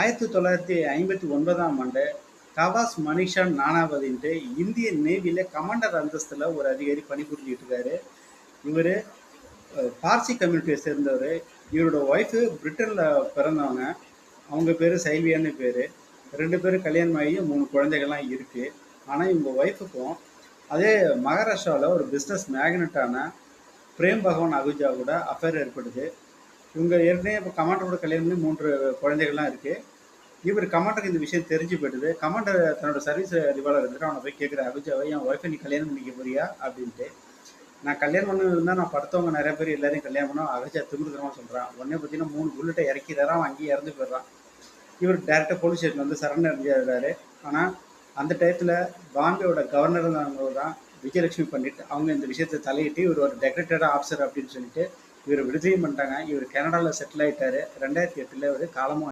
ஆயிரத்தி தொள்ளாயிரத்தி ஐம்பத்தி ஒன்பதாம் ஆண்டு கவாஸ் மனிஷா நானாவதின்ட்டு இந்திய நேவியில் கமாண்டர் அந்தஸ்தில் ஒரு அதிகாரி பணிபுரிஞ்சிட்டு இருக்காரு. இவர் பார்சி கம்யூனிட்டியை சேர்ந்தவர். இவரோட ஒய்ஃபு பிரிட்டனில் பிறந்தவங்க. அவங்க பேர் சைல்வியான்னு பேர். ரெண்டு பேரும் கல்யாணம் ஆகி மூணு குழந்தைகள்லாம் இருக்குது ஆனால் இவங்க ஒய்ஃபுக்கும் அதே மகாராஷ்டிராவில் ஒரு பிஸ்னஸ் மேக்னட்டான பிரேம் பகவான் அகுஜா கூட அஃபேர் ஏற்படுது. இவங்க ஏற்கனவே இப்போ கமாண்டரோட கல்யாணம் பண்ணி மூன்று குழந்தைகள்லாம் இருக்குது இவர் கமாண்டருக்கு இந்த விஷயம் தெரிஞ்சு போயிடுது. கமாண்டர் தன்னோட சர்வீஸ் ரிவாலர் இருந்துட்டு அவனை போய் கேட்குற அபிஜாவை என் ஒய்ஃபை நீ கல்யாணம் பண்ணிக்க போறியா? அப்படின்ட்டு. நான் கல்யாணம் பண்ண இருந்தால் நான் படுத்தவங்க நிறைய பேர் எல்லாரையும் கல்யாணம் பண்ணோம். அகஜா திமிருத்தனமாக சொல்கிறான் உடனே பார்த்தீங்கன்னா மூணு புல்லட்டை இறக்கிறாராம் அவன் அங்கேயே இறந்து போயிடுறான். இவர் டேரெக்டாக போலீஸ் ஸ்டேஷன் வந்து சரண் அடைஞ்சிடுறாரு ஆனால் அந்த டயத்தில் பாம்பேவோட கவர்னர் தான் விஜயலட்சுமி பண்ணிட்டு அவங்க இந்த விஷயத்தை தலையிட்டு இவர் ஒரு டெக்கரேட்டட் ஆஃபீஸர் அப்படின்னு சொல்லிட்டு இவர் விடுதலையும் பண்ணிட்டாங்க. இவர் கனடாவில் செட்டில் ஆயிட்டாரு. ரெண்டாயிரத்தி எட்டில் இவர் காலமும்